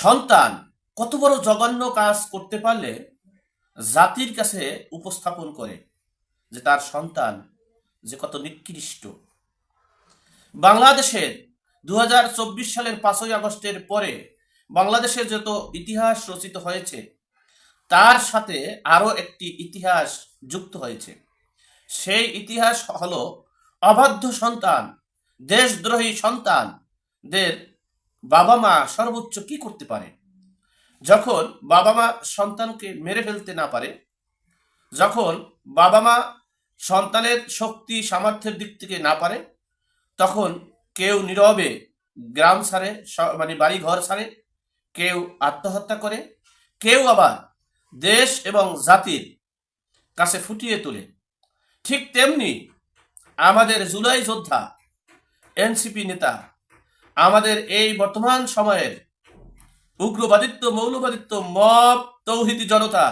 সন্তান কত বড় জঘন্য কাজ করতে পারলে জাতির কাছে উপস্থাপন করে যে তার সন্তান যে কত নিকৃষ্ট। বাংলাদেশের দু হাজার চব্বিশ সালের পাঁচই আগস্টের পরে বাংলাদেশের যত ইতিহাস রচিত হয়েছে, তার সাথে আরও একটি ইতিহাস যুক্ত হয়েছে। সেই ইতিহাস হলো অবাধ্য সন্তান, দেশদ্রোহী সন্তানদের বাবা মা সর্বোচ্চ কি করতে পারে? যখন বাবা মা সন্তানকে মেরে ফেলতে না পারে, যখন বাবা মা সন্তানের শক্তি, সামর্থ্যের দিক থেকে না পারে, তখন কেউ নীরবে গ্রাম ছাড়ে, স- মানে বাড়ি ঘর ছাড়ে, কেউ আত্মহত্যা করে, কেউ আবার দেশ এবং জাতির কাছে ফুটিয়ে তোলে। ঠিক তেমনি আমাদের জুলাই যোদ্ধা, এনসিপি নেতা আমাদের এই বর্তমান সময়ের উগ্রবাদিত্ব, মৌলবাদিত্ব, মব, তৌহিদি জনতা,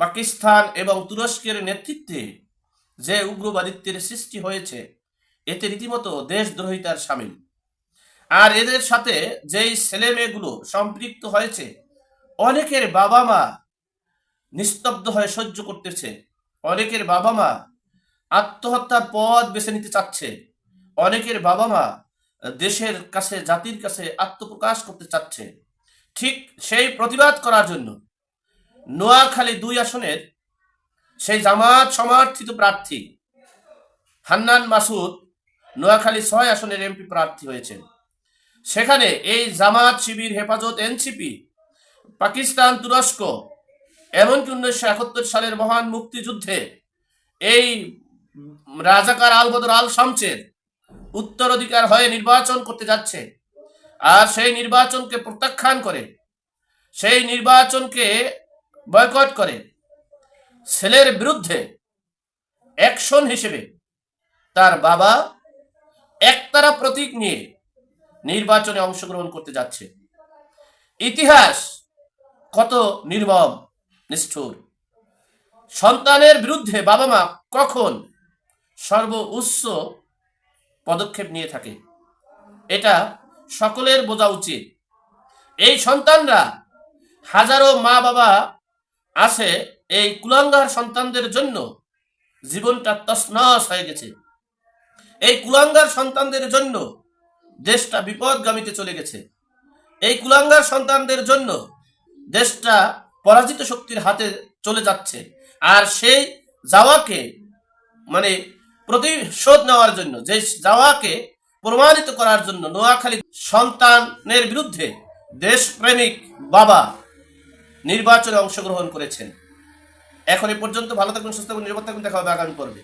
পাকিস্তান এবং তুরস্কের নেতৃত্বে যে উগ্রবাদিত্বের সৃষ্টি হয়েছে, এতে রীতিমতো দেশদ্রোহিতার সামিল। আর এদের সাথে যেই ছেলে মেয়েগুলো সম্পৃক্ত হয়েছে, অনেকের বাবা মা নিস্তব্ধ হয়ে সহ্য করতেছে, অনেকের বাবা মা আত্মহত্যার পথ বেছে নিতে চাচ্ছে, অনেকের বাবা মা দেশের কাছে, জাতির কাছে আত্মপ্রকাশ করতে চাচ্ছে। ঠিক সেই প্রতিবাদ করার জন্য নোয়াখালী দুই আসনের সেই জামাত সমর্থিত প্রার্থী হান্নান মাসুদ নোয়াখালী ছয় আসনের এমপি প্রার্থী হয়েছেন। সেখানে এই জামাত শিবির হেফাজত এনসিপি, পাকিস্তান তুরস্ক, এমনকি উনিশশো একাত্তর সালের মহান মুক্তিযুদ্ধে এই রাজাকার আলবদর আল শামসের উত্তরাধিকার হয়ে নির্বাচন করতে যাচ্ছে। আর সেই নির্বাচনকে প্রত্যাখ্যান করে, সেই নির্বাচনকে বয়কট করে, ছেলের বিরুদ্ধে অ্যাকশন হিসেবে তার বাবা একতারা প্রতীক নিয়ে নির্বাচনে অংশগ্রহণ করতে যাচ্ছে। ইতিহাস কত নির্মম, নিষ্ঠুর। সন্তানের বিরুদ্ধে বাবা মা কখন সর্ব উচ্চ পদক্ষেপ নিয়ে থাকে। এটা সকলের বোঝা উচিত। এই সন্তানরা হাজারো মা বাবা আছে এই কুলাঙ্গার সন্তানদের জন্য জীবনটা তসনস হয়ে গেছে। এই কুলাঙ্গার সন্তানদের জন্য দেশটা বিপদগামীতে চলে গেছে। এই কুলাঙ্গার সন্তানদের জন্য দেশটা পরাজিত শক্তির হাতে চলে যাচ্ছে। আর সেই যাওয়াকে মানে প্রতিশোধ নেওয়ার জন্য, যে যাওয়াকে প্রমাণিত করার জন্য নোয়াখালী সন্তানের বিরুদ্ধে দেশপ্রেমিক বাবা নির্বাচনে অংশগ্রহণ করেছেন। এখন এ পর্যন্ত ভালো থাকবেন সুস্থ এবং নিরাপদ দেখা হবে আগামী পর্বে।